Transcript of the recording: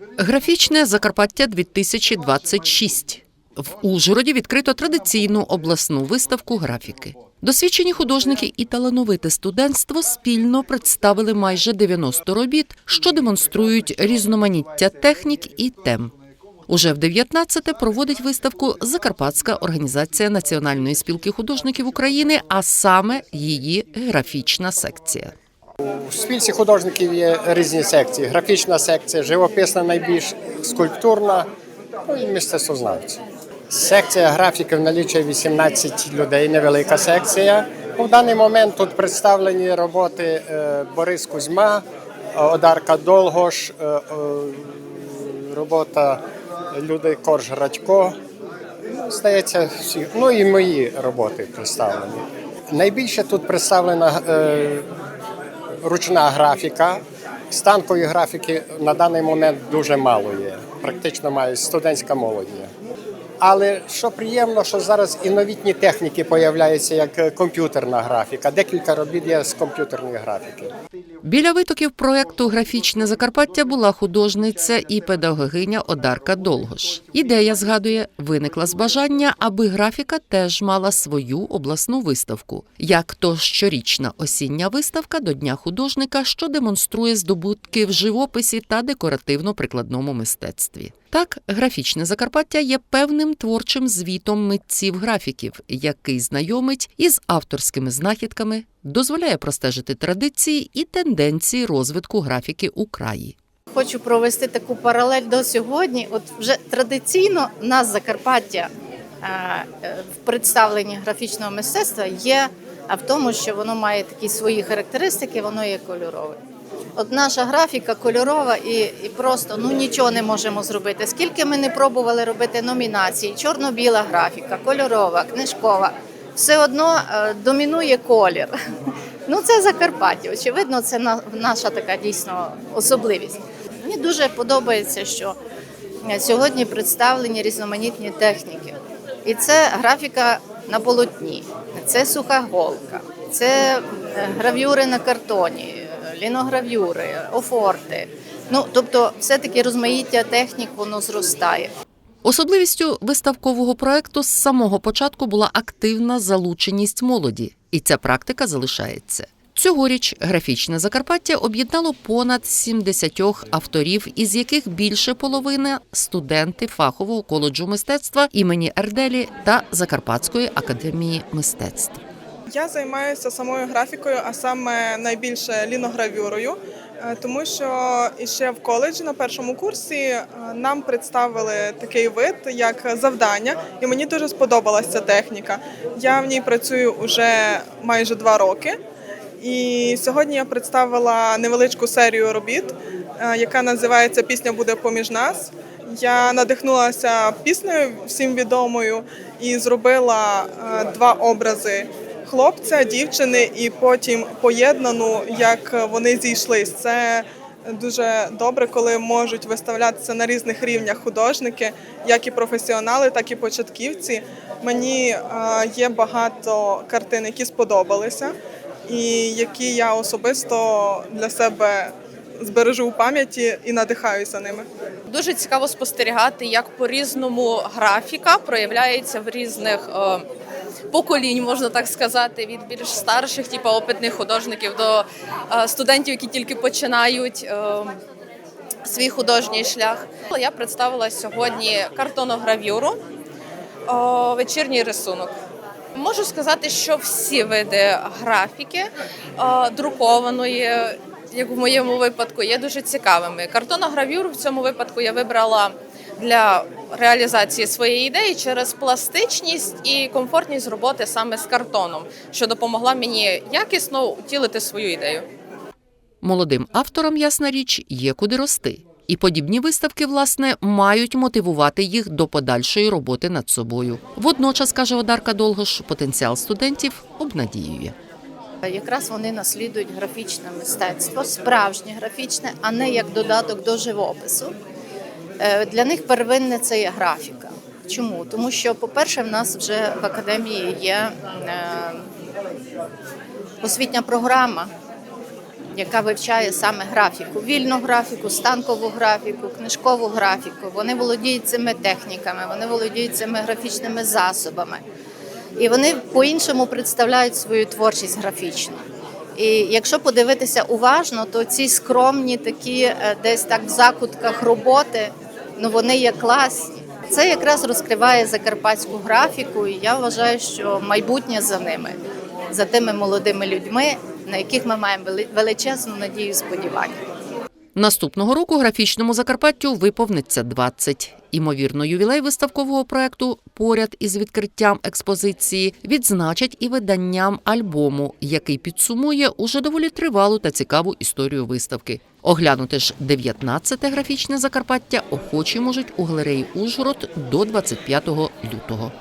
Графічне Закарпаття 2026. В Ужгороді відкрито традиційну обласну виставку графіки. Досвідчені художники і талановите студентство спільно представили майже 90 робіт, що демонструють різноманіття технік і тем. Уже в 19-те проводить виставку Закарпатська організація Національної спілки художників України, а саме її графічна секція. У спільці художників є різні секції: графічна секція, живописна найбільш скульптурна, ну і мистецтвознавці. Секція графіків налічує 18 людей, невелика секція. У даний момент тут представлені роботи е, Борис Кузьма, Одарка Долгош, е, е, робота Люди Корж Радько. Ну, Здається, всі. Ну і мої роботи представлені. Найбільше тут представлена ручна графіка. Станкової графіки на даний момент дуже мало є. Практично має студентська молодь. Але що приємно, що зараз і новітні техніки появляються, як е, комп'ютерна графіка. Декілька робіт є з комп'ютерної графіки. Біля витоків проекту Графічне Закарпаття була художниця і педагогиня Одарка Долгош. Ідея згадує, виникла з бажання, аби графіка теж мала свою обласну виставку, як то щорічна осіння виставка до Дня художника, що демонструє здобутки в живописі та декоративно-прикладному мистецтві. Так, графічне Закарпаття є певним творчим звітом митців-графіків, який знайомить із авторськими знахідками, дозволяє простежити традиції і тенденції розвитку графіки у краї. Хочу провести таку паралель до сьогодні. От вже традиційно у нас Закарпаття е, е, в представленні графічного мистецтва є в тому, що воно має такі свої характеристики, воно є кольорове. От наша графіка кольорова і, і просто ну нічого не можемо зробити. Скільки ми не пробували робити номінації, чорно-біла графіка, кольорова, книжкова, все одно е, домінує колір. Ну це Закарпаття. Очевидно, це на- наша така дійсно особливість. Мені дуже подобається, що е, сьогодні представлені різноманітні техніки. І це графіка на полотні, це суха голка, це е, гравюри на картоні, ліногравюри, офорти. Ну тобто, все-таки розмаїття технік воно зростає. Особливістю виставкового проекту з самого початку була активна залученість молоді, і ця практика залишається. Цьогоріч графічне Закарпаття об'єднало понад 70 авторів, із яких більше половини студенти фахового коледжу мистецтва імені Ерделі та Закарпатської академії мистецтв. Я займаюся самою графікою, а саме найбільше ліногравюрою, е, тому що іще в коледжі на першому курсі е, нам представили такий вид, як завдання, і мені дуже сподобалася ця техніка. Я в ній працюю вже майже два роки. І сьогодні я представила невеличку серію робіт, е, яка називається Пісня буде поміж нас. Я надихнулася піснею всім відомою і зробила два образи хлопця, дівчини, і потім поєднану, як вони зійшлись. Це дуже добре, коли можуть виставлятися на різних рівнях художники, як і професіонали, так і початківці. Мені е, є багато картин, які сподобалися, і які я особисто для себе збережу у пам'яті і надихаюся ними. Дуже цікаво спостерігати, як по-різному графіка проявляється в різних е, поколінь, можна так сказати, від більш старших, типу опитних художників до е, студентів, які тільки починають. е, Свій художній шлях я представила сьогодні картоногравюру, о, вечірній рисунок. Можу сказати, що всі види графіки е, друкованої, як в моєму випадку, є дуже цікавими. Картоногравюру в цьому випадку я вибрала для реалізації своєї ідеї через пластичність і комфортність роботи саме з картоном, що допомогла мені якісно утілити свою ідею. Молодим авторам, ясна річ, є куди рости. І подібні виставки, власне, мають мотивувати їх до подальшої роботи над собою. Водночас, каже Одарка Долгош, потенціал студентів обнадіює. Якраз вони наслідують графічне мистецтво, справжнє графічне, а не як додаток до живопису. Е, Для них первинне це є графіка. Чому? Тому що, по-перше, в нас вже в академії є е, освітня програма, яка вивчає саме графіку, вільну графіку, станкову графіку, книжкову графіку. Вони володіють цими техніками, вони володіють цими графічними засобами. І вони по-іншому представляють свою творчість графічну. І якщо подивитися уважно, то ці скромні такі е, десь так в закутках роботи, ну вони є класні. Це якраз розкриває закарпатську графіку, і я вважаю, що майбутнє за ними, за тими молодими людьми, на яких ми маємо вели- величезну надію і сподівання. Наступного року графічному Закарпаттю виповниться 20. Імовірно, ювілей виставкового проекту поряд із відкриттям експозиції відзначать і виданням альбому, який підсумує уже доволі тривалу та цікаву історію виставки. Оглянути ж 19-те графічне Закарпаття охочі можуть у галереї Ужгород до 25 лютого.